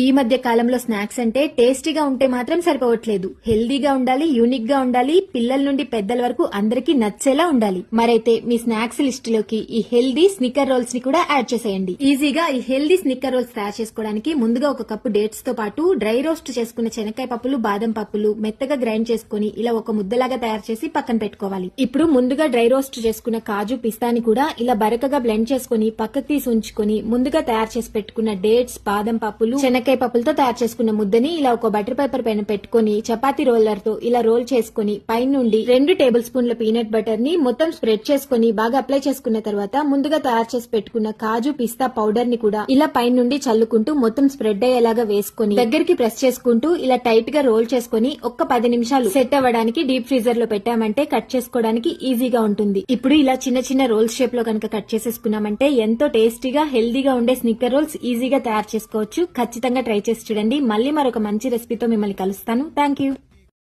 ఈ మధ్య కాలంలో స్నాక్స్ అంటే టేస్టీగా ఉంటే మాత్రం సరిపోవట్లేదు. హెల్దీగా ఉండాలి యూనిక్గా ఉండాలి పిల్లల నుండి పెద్దల వరకు అందరికీ నచ్చేలా ఉండాలి. మరైతే మీ స్నాక్స్ లిస్ట్లోకి ఈ హెల్దీ స్నిక్కర్ రోల్స్ని కూడా యాడ్ చేసేయండి. ఈజీగా ఈ హెల్దీ స్నిక్కర్ రోల్స్ తయారు చేసుకోవడానికి ముందుగా ఒక కప్పు డేట్స్తో పాటు డ్రై రోస్ట్ చేసుకున్న శనక్కాయ పప్పులు బాదం పప్పులు మెత్తగా గ్రైండ్ చేసుకుని ఇలా ఒక ముద్దలాగా తయారు చేసి పక్కన పెట్టుకోవాలి. ఇప్పుడు ముందుగా డ్రై రోస్ట్ చేసుకున్న కాజు పిస్తాని కూడా ఇలా బరకగా బ్లెండ్ చేసుకుని పక్కకు తీసి ఉంచుకొని ముందుగా తయారు చేసి పెట్టుకున్న డేట్స్ బాదం పప్పులు శనక్కాయ పప్పులతో తయారు చేసుకున్న ముద్దని ఇలా ఒక బటర్ పేపర్ పైన పెట్టుకొని చపాతీ రోలర్తో ఇలా రోల్ చేసుకుని పైన నుండి రెండు టేబుల్ స్పూన్ల పీనట్ బటర్ని మొత్తం స్ప్రెడ్ చేసుకుని బాగా అప్లై చేసుకున్న తర్వాత ముందుగా తయారు చేసి పెట్టుకున్న కాజు పిస్తా పౌడర్ని కూడా ఇలా పైన నుండి చల్లుకుంటూ మొత్తం స్ప్రెడ్ అయ్యేలాగా వేసుకొని దగ్గరికి ప్రెస్ చేసుకుంటూ ఇలా టైట్గా రోల్ చేసుకుని ఒక్క పది నిమిషాలు సెట్ అవ్వడానికి డీప్ ఫ్రీజర్లో పెట్టామంటే కట్ చేసుకోవడానికి ఈజీగా ఉంటుంది. ఇప్పుడు ఇలా చిన్న చిన్న రోల్స్ షేప్లో కనుక కట్ చేసేసుకున్నామంటే ఎంతో టేస్టీగా హెల్దీగా ఉండే స్నిక్కర్ రోల్స్ ఈజీగా తయారు చేసుకోవచ్చు. ఖచ్చితంగా ఖచ్చితంగా ట్రై చేసి చూడండి. మళ్ళీ మరొక మంచి రెసిపీతో మిమ్మల్ని కలుస్తాను. Thank you